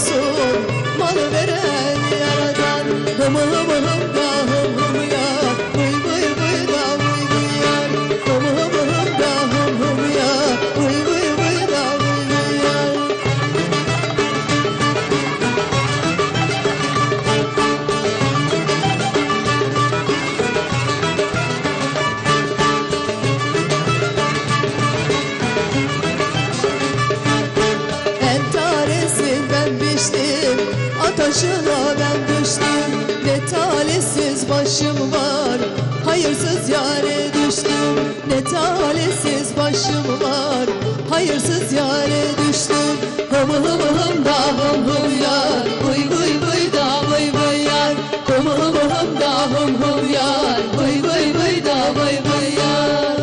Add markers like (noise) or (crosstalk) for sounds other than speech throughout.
olsun Malı veren yaradan Hım hım başım var. Hayırsız yare düştüm. Ne talihsiz başım var. Hayırsız yare düştüm. Hım hım hım da hım hım yar. Vıy vıy vıy da vıy vıy yar. Hım hım hım da hım hım yar. Vıy vıy vıy da vıy vıy yar.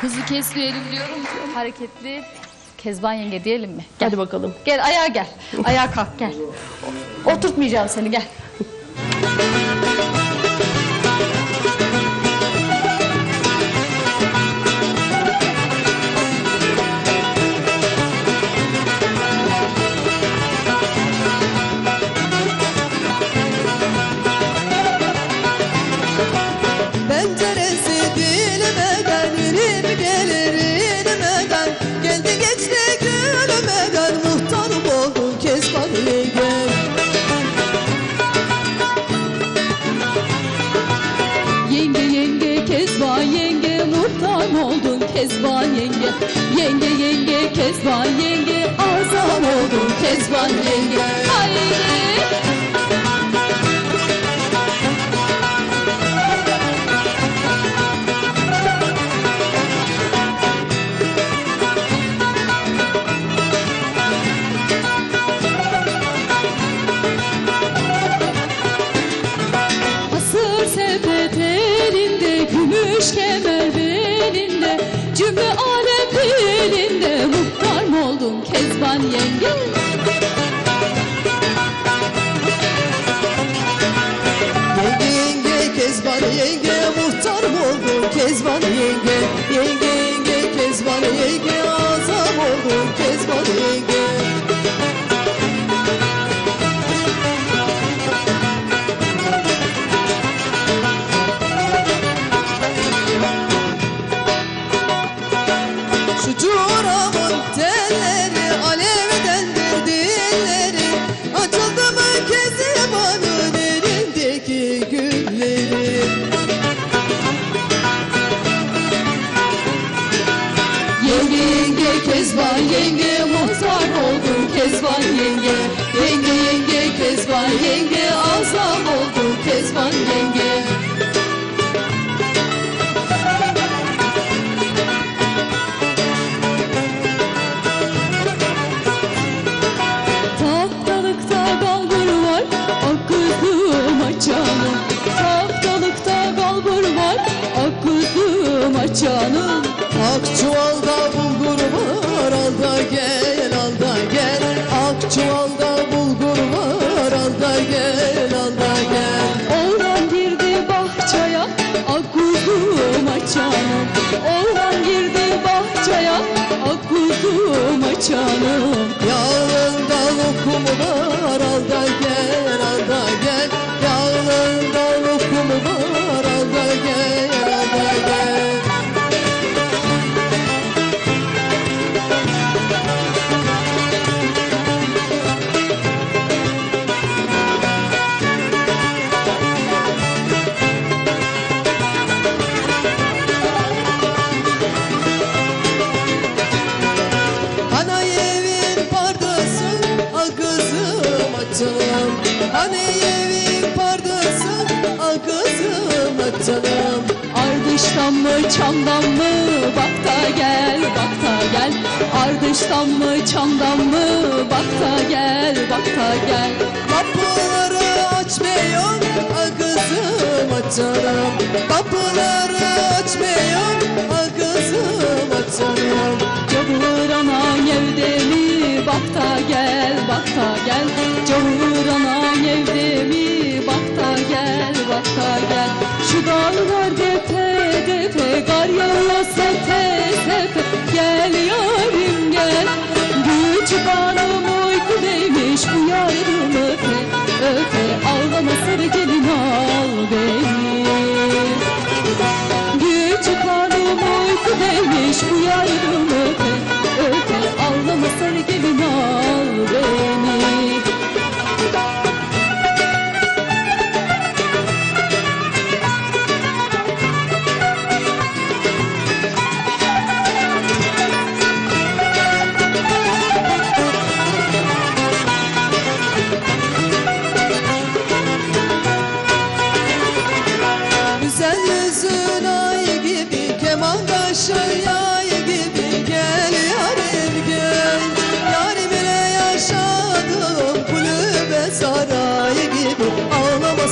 Hızlı kesmeyelim diyorum. Hareketli. Kezban yenge diyelim mi? Gel. Hadi bakalım. Gel ayağa gel. Ayağa kalk gel. (laughs) Oturtmayacağım seni gel. Yenge yenge Kezban yenge azam oldun Kezban yenge. Haydi Kezban yenge Yenge yenge Kezban yenge azam oldun. Kezban yenge Kezban yenge, muhtar oldun Kezban yenge Yenge yenge Kezban yenge, azam oldun Kezban yenge ah kızım ah canım. Ardıştan mı çamdan mı? Bak da gel bak da gel. Ardıştan mı çamdan mı? Bak da gel bak da gel. Kapıları açmıyor ah kızım canım. Kapıları açmıyor ah kızım canım. Cavur ana evde mi? Bak da gel bak da gel Dağlar depe depe kar yağıyor sepe sepe Gel yarim gel Küçük hanım uyku değmiş uyardım öpe öpe. Ağlama sarı gelin al beni. Küçük hanım uyku demiş uyardım öte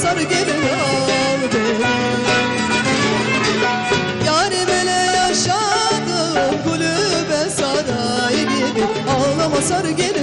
Sarı gelin al beni ile yaşadım Kulübe saray Ağlama sarı gelin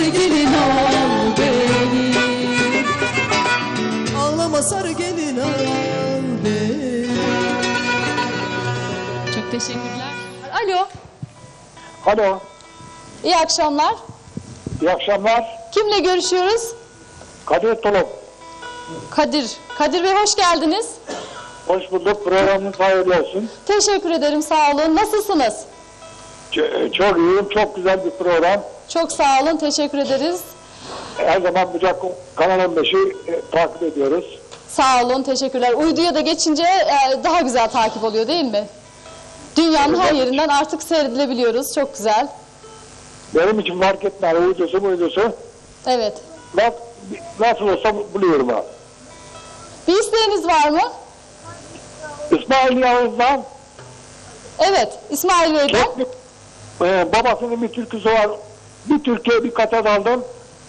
sarı gelin al beni Ağlama sarı gelin al beni Çok teşekkürler. Alo, Alo, iyi akşamlar. iyi akşamlar. Kimle görüşüyoruz? Kadir Tolum. Kadir. Kadir Bey hoş geldiniz. Hoş bulduk. Programınız hayırlı olsun. Teşekkür ederim, sağ olun. Nasılsınız? Ç- çok iyiyim. Çok güzel bir program. Çok sağ olun, teşekkür ederiz. Her zaman Bucak Kanal 15'i e, takip ediyoruz. Sağ olun, teşekkürler. Uyduya da geçince e, daha güzel takip oluyor değil mi? Dünyanın her yerinden artık seyredilebiliyoruz. Çok güzel. Benim için fark etmez. Uydusu uydusu. Evet. Nasıl, nasıl olsa buluyorum abi. Bir isteğiniz var mı? İsmail Yavuz'dan Evet, İsmail Bey'den. E, babasının bir türküsü var. Bir Türkiye bir kata daldım.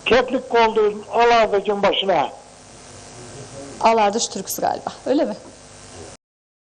Keklik koldun alardacın başına. Alardış türküsü galiba. Öyle mi?